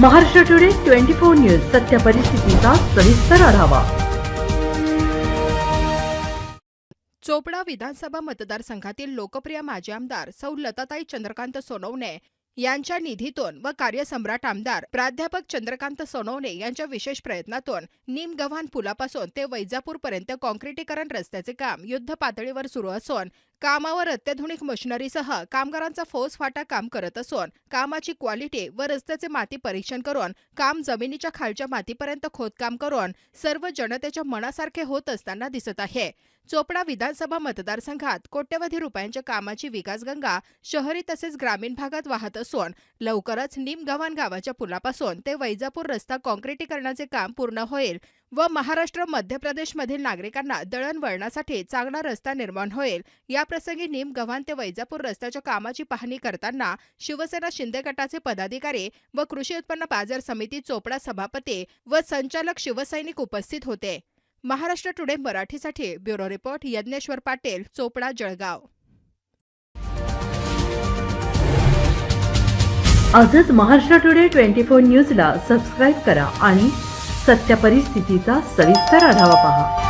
Maharashtra today twenty four news सत्य परिस्थितीचा सविस्तर आढावा. चोपडा विधानसभा मतदारसंघातील लोकप्रिय माजी आमदार सौ लताताई चंद्रकांत सोनवणे यांच्या निधीतून व कार्यसम्राट आमदार प्राध्यापक चंद्रकांत सोनवणे यांच्या विशेष प्रयत्नातून निमगव्हाण पुलापासून ते वैजापूरपर्यंत काँक्रिटीकरण रस्त्याचे काम युद्ध पातळीवर सुरू असून कामावर अत्याधुनिक मशिनरीसह कामगारांचा फौजफाटा काम करत असून कामाची क्वालिटी व रस्त्याचे माती परीक्षण करून काम जमिनीच्या खालच्या मातीपर्यंत खोदकाम करून सर्व जनतेच्या मनासारखे होत असताना दिसत आहे. चोपडा विधानसभा मतदारसंघात कोट्यवधी रुपयांच्या कामाची विकासगंगा शहरी तसेच ग्रामीण भागात वाहत असून लवकरच निमगव्हाण गावाच्या पुलापासून ते वैजापूर रस्ता काँक्रिटीकरणाचे काम पूर्ण होईल व महाराष्ट्र मध्य प्रदेशमधील नागरिकांना दळणवळणासाठी चांगला रस्ता निर्माण होईल या याप्रसंगी निमगव्हाण ते वैजापूर रस्त्याच्या कामाची पाहणी करताना शिवसेना शिंदे गटाचे पदाधिकारी व कृषी उत्पन्न बाजार समिती चोपडा सभापती व संचालक शिवसैनिक उपस्थित होते. महाराष्ट्र टुडे मराठीसाठी ब्युरो रिपोर्ट यज्ञेश्वर पाटील चोपडा जळगाव. आजच महाराष्ट्र टुडे ट्वेंटी फोर न्यूजला सबस्क्राईब करा आणि सत्य परिस्थितीचा सविस्तर आढावा पहा.